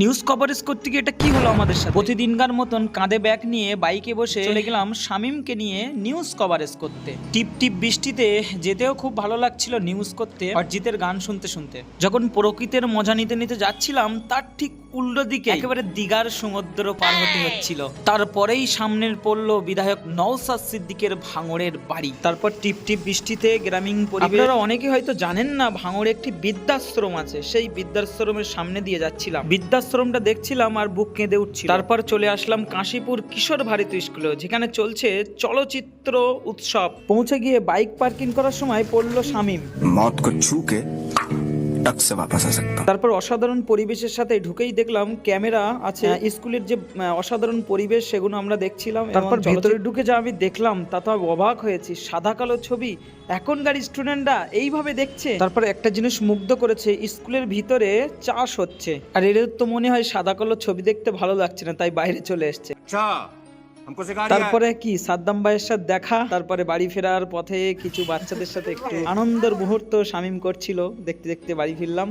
News coverage করতে গিয়ে এটা কি হলো আমাদের সাথে? প্রতিদিনকার মতন কাঁধে ব্যাগ নিয়ে বাইকে বসে চলে গেলাম শামিমকে নিয়ে নিউজ কভারেজ করতে। টিপ টিপ বৃষ্টিতে যেতেও খুব ভালো লাগছিল নিউজ করতে অরিজিতের গান শুনতে শুনতে। যখন প্রকৃতির মজা নিতে নিতে যাচ্ছিলাম তার ঠিক উল্টো দিকে একেবারে দিঘার সমুদ্র পার হতে হচ্ছিল। তারপরেই সামনের পড়ল বিধায়ক নওসাদ সিদ্দিকের ভাঙড়ের বাড়ি। তারপর টিপ টিপ বৃষ্টিতে গ্রামীণ পরিবার অনেকে হয়তো জানেন না ভাঙড়ে একটি বৃদ্ধাশ্রম আছে। সেই বৃদ্ধাশ্রমের সামনে দিয়ে যাচ্ছিলাম। বৃদ্ধাশ্রমটা দেখছিলাম আর বুক কেঁদে উঠছি তারপর চলে আসলাম কাশীপুর কিশোর ভারতী স্কুলে যেখানে চলছে চলচ্চিত্র উৎসব। পৌঁছে গিয়ে বাইক পার্কিং করার সময় পড়ল শামীম। মত কো ছুকে टक से वापस आ सकता हूँ তারপর অসাধারণ পরিবেশের সাথে ঢুকেই দেখলাম ক্যামেরা আছে আহ, স্কুলের যে আহ, অসাধারণ পরিবেশ সেগুলো আমরা দেখছিলাম তারপর ভিতরে ঢুকে যা আমি দেখলাম তা তো আমি অবাক হয়েছি সাদা কালো ছবি এখনকার স্টুডেন্টরা এইভাবে দেখছে তারপর একটা জিনিস মুগ্ধ করেছে স্কুলের ভিতরে চাষ হচ্ছে আর এদের তো মনে হয় সাদা কালো ছবি দেখতে ভালো লাগছে না তাই বাইরে চলে এসছে अच्छा हमको सिखा रिया है? তারপরে কি সাদ্দাম ভাইয়ের সাথে দেখা, তারপরে বাড়ি ফেরার পথে কিছু বাচ্চাদের সাথে একটু আনন্দের মুহূর্ত শামিম করছিল, দেখতে দেখতে বাড়ি ফিরলাম।